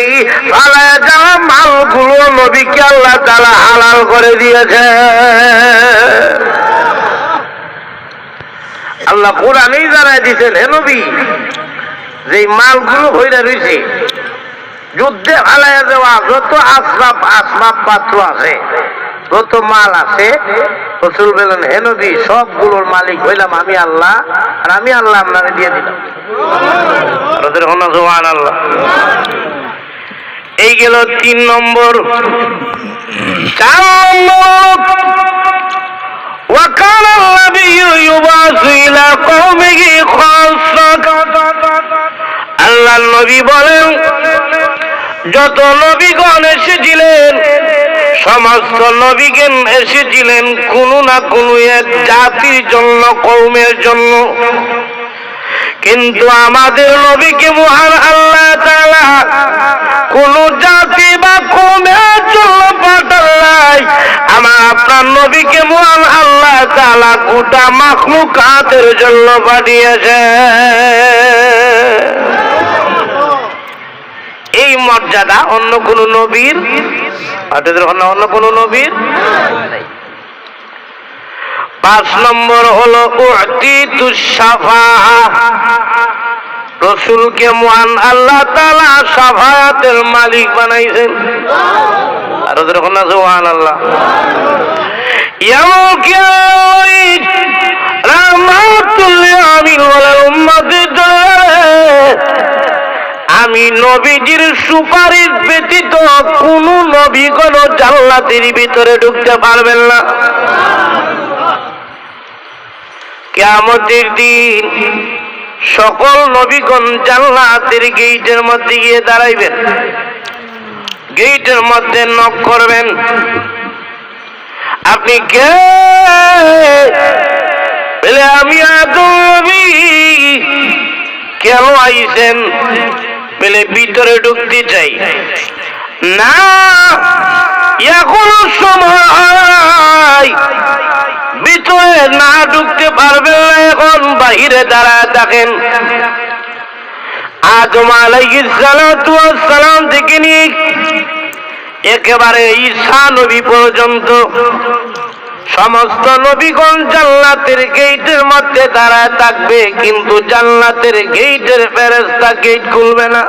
এই যাওয়া মালগুলো নবীকে আল্লাহ তাআলা হালাল করে দিয়েছে। আল্লাহ জানাই দিয়েছেন, হে নবী যে মালগুলো হইরা রয়েছে যুদ্ধে ফালাইয়া দেওয়া যত আসবাব আসবাব পাত্র আছে যত মাল আছে রসুল বলেন হে নবী সবগুলোর মালিক হইলাম আমি আল্লাহ আর আমি আল্লাহ আপনাকে দিয়ে দিলাম রসুল হন জোয়ান আল্লাহ এই গেল তিন নম্বর চার নম্বর وكان النبي يبعث إلى قومه خاصة আল্লাহ নবী বলেন যত নবীগণ এসেছিলেন সমস্ত নবীগণ এসেছিলেন কোনো না কোনো এক জাতির জন্য কৌমের জন্য। কিন্তু আমাদের নবীকে মহান আল্লাহ তাআলা কোন জাতি বা কৌমের জন্য পাঠান আমার আপনার নবীকে মহান আল্লাহ তাআলা গোটা মাখলুকাতের জন্য পাঠিয়েছে এই মর্যাদা অন্য কোন নবীর? অন্য কোন নবীর? পাঁচ নম্বর হলো রসুলকে মহান আল্লাহ তালা সাফায়াতের মালিক বানাইছেন। আর ওদের আছে মহান আল্লাহ রাহমাতুল্লিল আলামিন বলে উম্মতের জন্য আমি নবীজির সুপারিশ ব্যতীত কোন নবী কোন জান্নাতের ভিতরে ঢুকতে পারবেন না। কেমতের দিন সকল নবীগণ জান্নাতের গেইটের মধ্যে গিয়ে দাঁড়াইবেন। গেইটের মধ্যে নক করবেন। আপনি কে? বলে, আমি আদম। কেন আইছেন? বলে ভিতরে ঢুকতে চাই। না, এখনও সময়। ভিতরে না ঢুকতে পারবে না এখন, বাহিরে দাঁড়ায় দেখেন আদম আলাইহিস সালাতু ওয়াস সালাম থেকে নিয়ে একেবারে ঈসা নবী পর্যন্ত। সমস্ত নবীগণ জান্নাতের গেইটের মধ্যে দাঁড়ায় থাকবে, কিন্তু জান্নাতের গেইটের ফেরেস্তা গেট খুলবে না।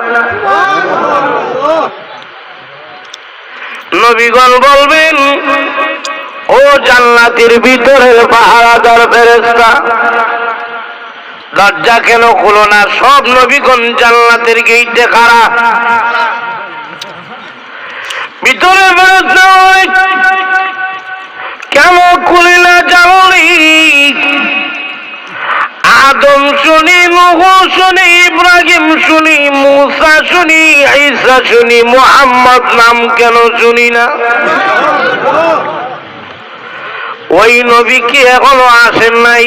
নবীগণ বলবেন, ও জান্নাতের ভিতরের পাহারাদার ফেরেস্তা দরজা কেন খুলো না? সব নবীগণ জান্নাতের গেইটে খাড়া। ভিতরে ফেরেস্তা কেন খুলি না জানলি আদম শুনি, নুহ শুনি, ইব্রাহিম শুনি, মুসা শুনি, ঈসা শুনি, মুহাম্মদ নাম কেন শুনি না? ওই নবী কি এখনও আসেন নাই?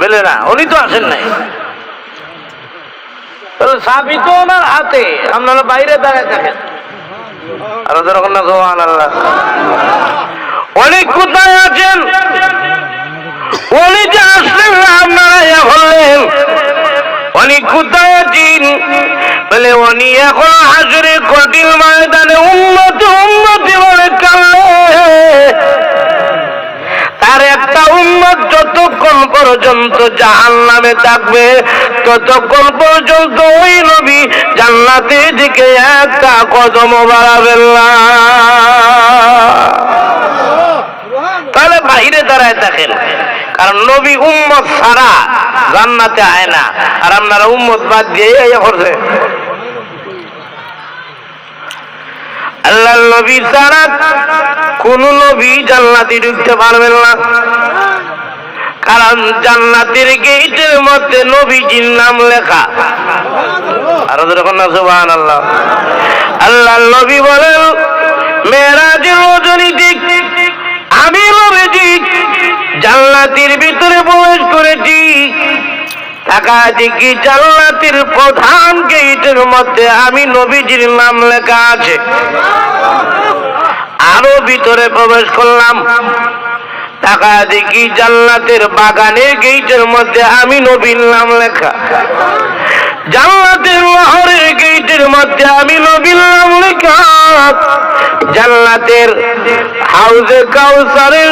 বলে না, উনি তো আসেন নাই। সাবি তো ওনার হাতে, আপনারা বাইরে দাঁড়ায় থাকেন। আর ওদের ওখানে সোহান আল্লাহ অনেক কোথায় আছেন? উনি আসলেন আপনারা বললেন। উনি কোথায় আছেন? বলে উনি এখন হাজরে কঠিন ময়দানে উন্নতি উন্নতি বলে কালে তার একটা উন্মত যতক্ষণ পর্যন্ত জাহান নামে থাকবে, ততক্ষণ পর্যন্ত ওই নবী জান্নাতের দিকে একটা কদম বাড়াবেন না। তাহলে বাহিরে দাঁড়ায় দেখেন। কারণ নবী উম্মত ছাড়া জান্নাতে আয় না। আর আপনারা উম্মত বাদ দিয়ে করছে। আল্লাহ নবী কোন নবী জান্নাতে ঢুকতে পারবেন না। কারণ জান্নাতের মধ্যে নবীজির নাম লেখা। আর যখন না সুবহান আল্লাহ আল্লাহ নবী বলেন মেরাজের রজনীতে আমি ভিতরে প্রবেশ করেছি। টাকা দেখি প্রধান গেটের মধ্যে আমি নবীজির নাম লেখা আছে। আরও ভিতরে প্রবেশ করলাম। টাকা দেখি জান্নাতের বাগানের গেটের মধ্যে আমি নবীর নাম লেখা। জান্নাতের মধ্যে আমি নবীর নাম জান্নাতের হাউজে কাউসারের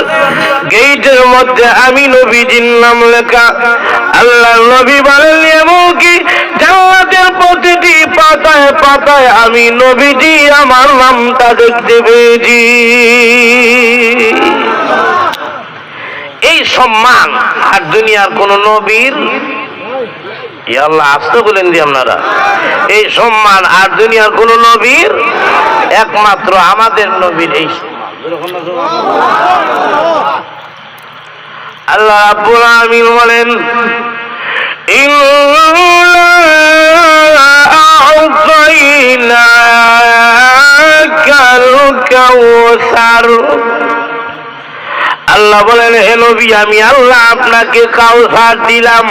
গেটের মধ্যে আমি নবীজির নাম লেখা। আল্লাহ নবী বলেন এবং কি জান্নাতের প্রতিটি পাতায় পাতায় আমি নবীজি আমার নামটা দেখতে পেয়েছি। এই সম্মান আর দুনিয়ার কোন নবীর আল্লাহ, আসতে বলেন দি আপনারা। এই সম্মান আর দুনিয়ার কোন নবীর, একমাত্র আমাদের নবীর এই আল্লাহ রাব্বুল আমিন বলেন আল্লাহ বলেন, হে নবী, আমি আল্লাহ আপনাকে কাউসার দিলাম।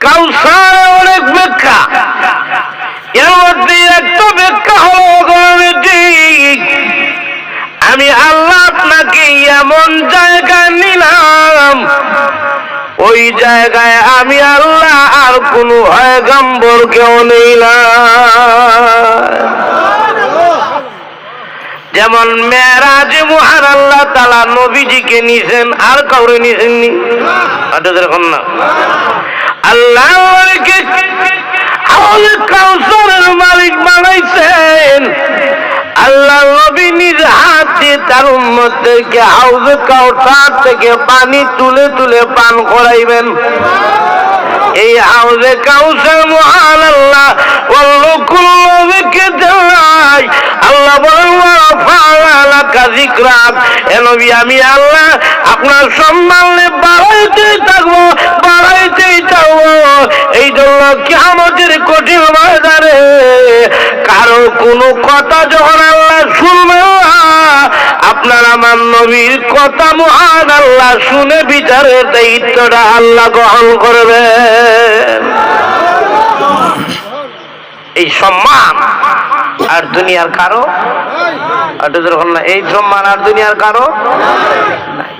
কাউসার অনেক ব্যাখ্যা এর মধ্যে একটা ব্যাখ্যা হলো আমি আল্লাহ আপনাকে এমন জায়গায় নিলাম। ওই জায়গায় আমি আল্লাহ আর কোন হয়গম্বর কেউ নিলাম। যেমন মেয়েরাজ মহান আল্লাহ তালা নবীজিকে নিছেন, আর কাউরে নিছেননি? আচ্ছা দেখুন না। আল্লাহ কাউসারের মালিক বানাইছেন। আল্লাহ নবী নিজ হাতে তার উম্মতদেরকে হাউজে কাউসার থেকে পানি তুলে তুলে পান করাইবেন। এই হাউজে কাউসার মহান আল্লাহ আল্লাহ বলেন আমি আল্লাহ আপনার সম্মানে বাড়াইতেই থাকব বাড়াইতেই থাকব। এই জন্য কি আমাদের কঠিন ময়দানে কোনো কথা যখন আল্লাহ শুনবে আপনার আমার নবীর কথা মহান আল্লাহ শুনে বিচারের দায়িত্বটা আল্লাহ গ্রহণ করবে এই সম্মান আর দুনিয়ার কারও আর এই সম্মান আর দুনিয়ার কারও নাই।